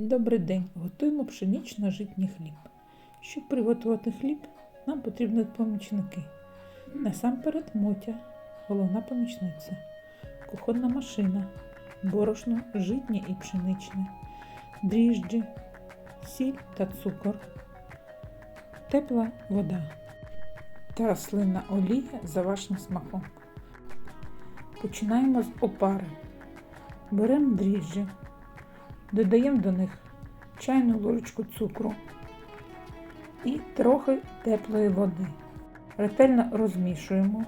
Добрий день! Готуємо пшенічно-житній хліб. Щоб приготувати хліб, нам потрібні помічники. Насамперед мотя, головна помічниця, кухонна машина, борошно житнє і пшеничне, дріжджі, сіль та цукор, тепла вода та рослинна олія за вашим смаком. Починаємо з опари. Беремо дріжджі. Додаємо до них чайну ложечку цукру і трохи теплої води. Ретельно розмішуємо,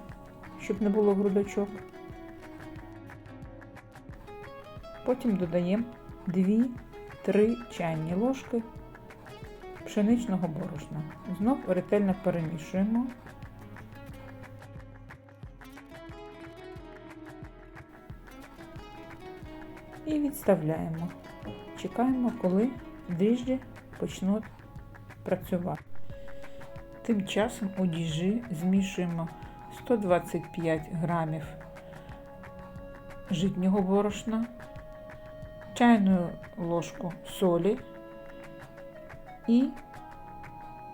щоб не було грудочок. Потім додаємо 2-3 чайні ложки пшеничного борошна. Знов ретельно перемішуємо. І відставляємо. Чекаємо, коли дріжджі почнуть працювати. Тим часом у діжі змішуємо 125 грамів житнього борошна, чайну ложку солі і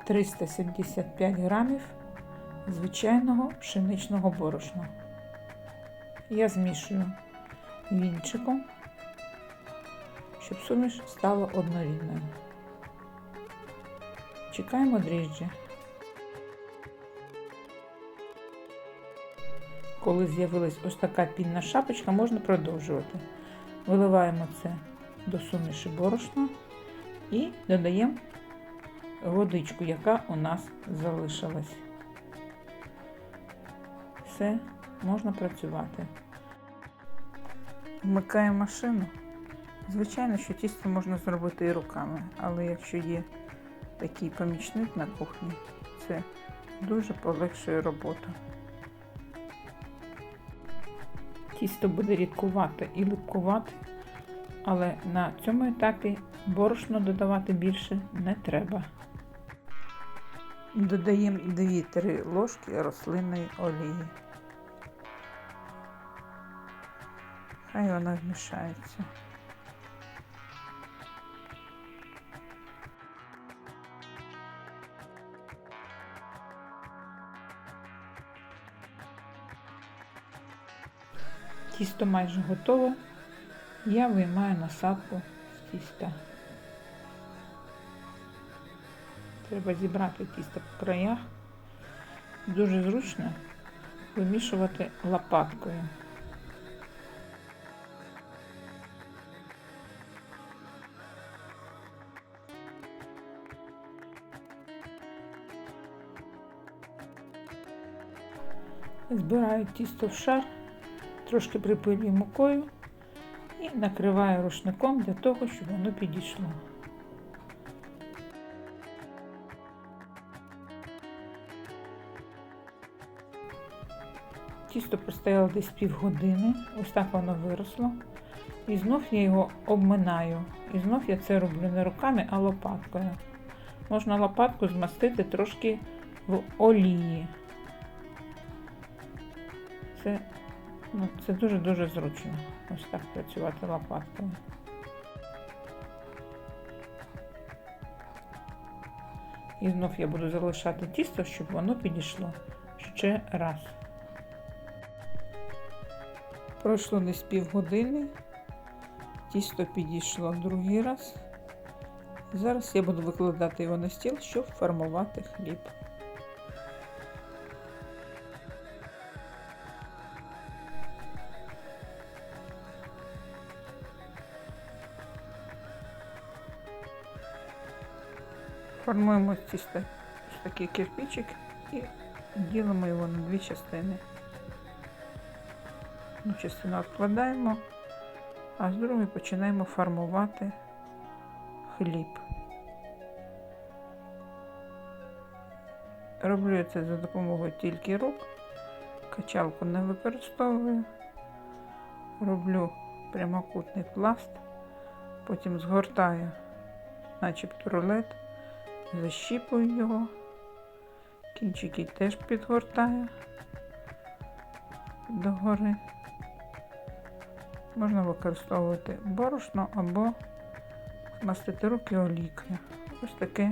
375 грамів звичайного пшеничного борошна. Я змішую вінчиком щоб суміш стала однорідною. Чекаємо дріжджі. Коли з'явилась ось така пінна шапочка, можна продовжувати. Виливаємо це до суміші борошна і додаємо водичку, яка у нас залишилась. Все, можна працювати. Вмикаємо машину. Звичайно, що тісто можна зробити і руками, але якщо є такий помічник на кухні, це дуже полегшує роботу. Тісто буде рідкувати і липкувати, але на цьому етапі борошно додавати більше не треба. Додаємо 2-3 ложки рослинної олії. Хай вона вмішається. Тісто майже готове. Я виймаю насадку з тіста. Треба зібрати тісто по краях. Дуже зручно вимішувати лопаткою. Збираю тісто в шар трошки припилюю мукою і накриваю рушником для того, щоб воно підійшло. Тісто постояло десь півгодини, ось так воно виросло. І знов я його обминаю. І знов я це роблю не руками, а лопаткою. Можна лопатку змастити трошки в олії. Це Ну, Це дуже-дуже зручно ось так працювати лопаткою. І знов я буду залишати тісто, щоб воно підійшло ще раз. Пройшло десь півгодини, тісто підійшло другий раз. Зараз я буду викладати його на стіл, щоб формувати хліб. Формуємо ось такий кирпичик і ділимо його на дві частини. Одну частину відкладаємо, а з другої починаємо формувати хліб. Роблю це за допомогою тільки рук, качалку не використовую, роблю прямокутний пласт, потім згортаю, начебто рулет защіпую його, кінчики теж підгортаю догори. Можна використовувати борошно або мастити руки олійкою. Ось таке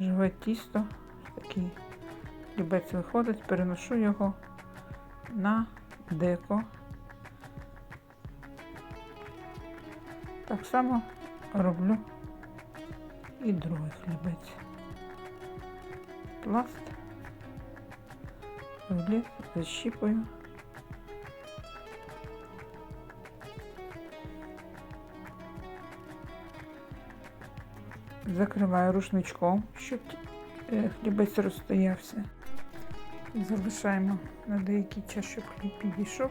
живе тісто, такий хлібець виходить, переношу його на деко. Так само роблю і другий хлібець. Пласт, рулет, защіпую. Закриваю рушничком, щоб е, хлібець розстоявся. Залишаємо на деякий час, щоб хліб підійшов.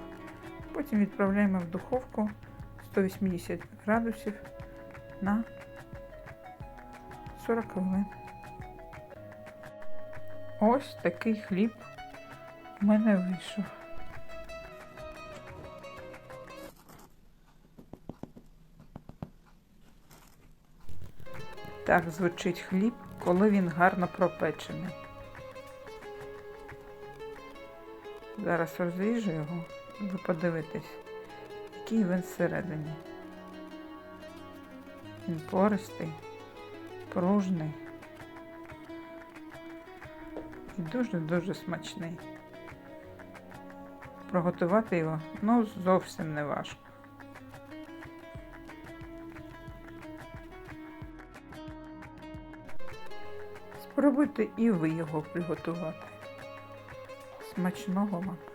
Потім відправляємо в духовку 180 градусів на 40 хвилин. Ось такий хліб у мене вийшов. Так звучить хліб, коли він гарно пропечений. Зараз розріжу його, ви подивитесь, який він всередині. Він пористий, пружний і дуже-дуже смачний. Приготувати його ну зовсім не важко. Спробуйте і ви його приготувати. Смачного вам!